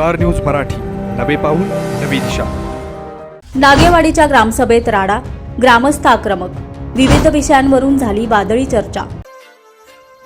Star news Marathi. नवे पाऊल नवी दिशा. नागेवाडीच्या ग्रामसभेत राडा ग्रामस्थ आक्रमक विविध विषयांवरून झाली वादळी चर्चा.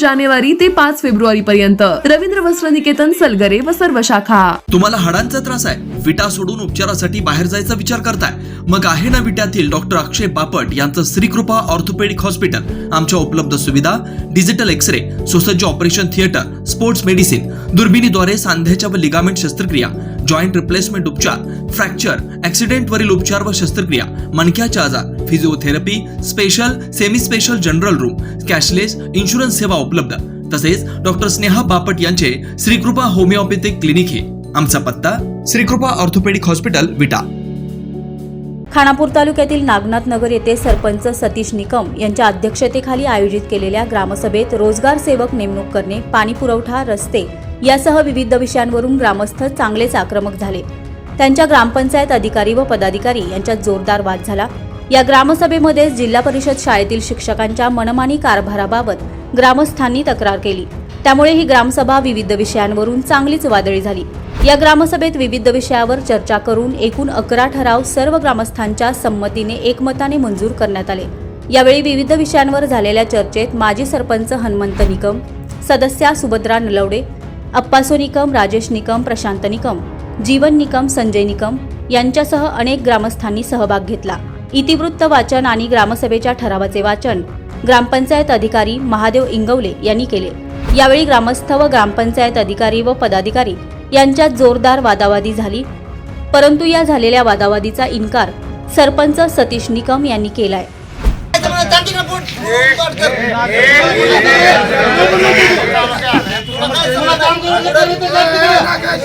जानेवारी ते पाच फेब्रुवारी पर्यंत रवींद्र वस्त्र निकेतन सलगरे व सर्व शाखा. तुम्हाला हाडांचा त्रास आहे. विटा सोडून उपचारासाठी बाहेर जायचा विचार करताय. मग आहे ना विट्यातील डॉक्टर अक्षय बापट यांचं श्रीकृपा ऑर्थोपेडिक हॉस्पिटल. आमच्या उपलब्ध सुविधा डिजिटल एक्सरे सुसज्ज ऑपरेशन थिएटर स्पोर्ट्स मेडिसिन दुर्बिणीद्वारे सांध्याच्या व लिगामेंट शस्त्रक्रिया जॉईंट रिप्लेसमेंट उपचार फ्रॅक्चर ॲक्सिडेंटवरील उपचार व शस्त्रक्रिया मणक्याचे आजार physiotherapy special semi special general room cashless insurance सेवा उपलब्ध. तसेच डॉक्टर स्नेहा बापट यांचे श्रीकृपा होमिओपॅथिक क्लिनिक हे. आमचा पत्ता श्रीकृपा ऑर्थोपेडिक हॉस्पिटल विटा. खानापूर तालुक्यातील नागनाथ नगर येथे सरपंच सतीश निकम यांच्या अध्यक्षतेखाली आयोजित केलेल्या ग्रामसभेत रोजगार सेवक नेमणूक करणे पाणी पुरवठा रस्ते यासह विविध विषयांवरून ग्रामस्थ चांगलेच आक्रमक झाले. त्यांच्या ग्रामपंचायत अधिकारी व पदाधिकारी यांच्यात जोरदार वाद झाला. या ग्रामसभेमध्ये जिल्हा परिषद शाळेतील शिक्षकांच्या मनमानी कारभाराबाबत ग्रामस्थांनी तक्रार केली. त्यामुळे ही ग्रामसभा विविध विषयांवरून चांगलीच वादळी झाली. या ग्रामसभेत विविध विषयावर चर्चा करून एकूण अकरा ठराव सर्व ग्रामस्थांच्या संमतीने एकमताने मंजूर करण्यात आले. यावेळी विविध विषयांवर झालेल्या चर्चेत माजी सरपंच हनुमंत निकम सदस्या सुभद्रा नलवडे अप्पासो निकम राजेश निकम प्रशांत निकम जीवन निकम संजय निकम यांच्यासह अनेक ग्रामस्थांनी सहभाग घेतला इतिवृत्त वाचन आणि ग्रामसभेच्या ठरावाचे वाचन ग्रामपंचायत अधिकारी महादेव इंगवले यांनी केले यावेळी ग्रामस्थ व ग्रामपंचायत अधिकारी व पदाधिकारी यांच्यात जोरदार वादावादी झाली परंतु या झालेल्या वादावादीचा इन्कार सरपंच सतीश निकम यांनी केलाय काय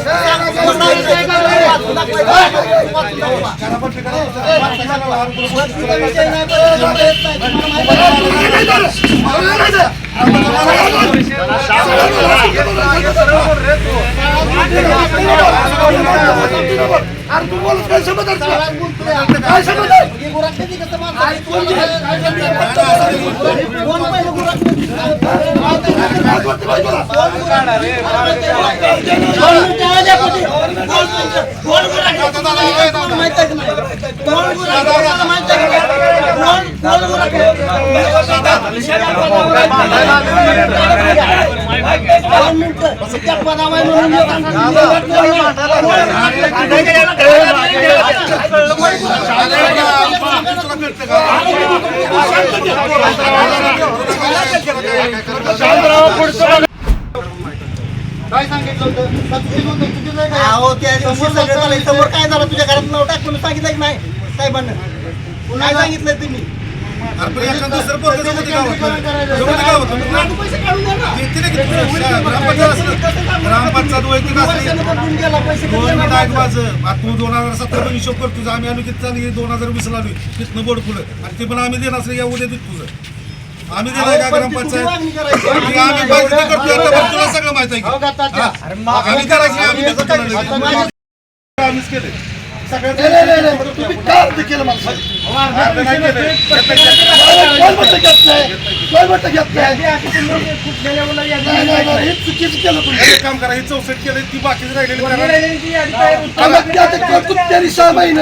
शांतराव पुढचं सांगितलं होतं सत्य होतं तुझं नाही काय? अहो त्या दिवशी समोर सगळं झालं. सांगितलं. समोर काय झालं तुझ्या घरात नाव टाक म्हणून सांगितलं की नाही साहेबांना काय सांगितलं तुम्ही. मग पैसे काढून द्या ना. ना? ग्रामपंचायत असलं. ग्रामपंचायत वैयक्तिक असली. पैशानं पण देऊन गेला, पैसे दोन किती मिनिटं देणार? ऐक माझं आता तू दोन हजार सतरा पण हिशोब कर तुझा आम्ही आलो किती चालू दोन हजार वीस ला तिथनं बोर्ड फुलं आणि ते पण आम्ही देणार असलं या उद्या देत तुझं आम्ही देणार का ग्रामपंचायत मागणी आम्ही ते करतोय आता तुला सगळं माहीत आहे की. हा? आम्ही करायची आम्ही आम्हीच. तुम्ही काय अर्ज केलं मला सांगा. हे चुकीचं केलं तुम्ही. एक काम करा हे चौसष्ट केलं ती बाकीच राहिलेली सहा महिने.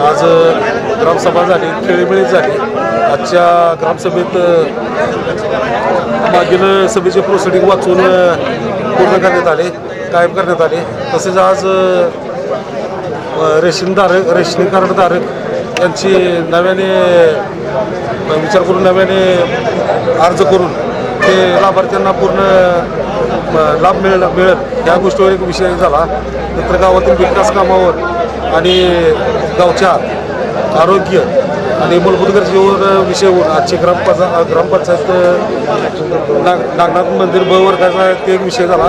आज ग्रामसभा झाली खेळीमेळी झाली आजच्या ग्रामसभेत मागील सभेचे प्रोसिडिंग वाचून पूर्ण करण्यात आले कायम करण्यात आले. तसेच आज रेशनधारक रेशनिंग कार्डधारक यांची नव्याने विचार करून नव्याने अर्ज करून ते लाभार्थ्यांना पूर्ण लाभ मिळेल मिळेल. या गोष्टीवर एक विषय झाला. नंतर गावातील विकास कामावर आणि गावच्या आरोग्य आणि मूलभूत गरजेवर विषयवर आजची ग्रामपंचायत ग्रामपंचायत नाग नागनाथ मंदिर ब वर्गाचा ते एक विषय झाला.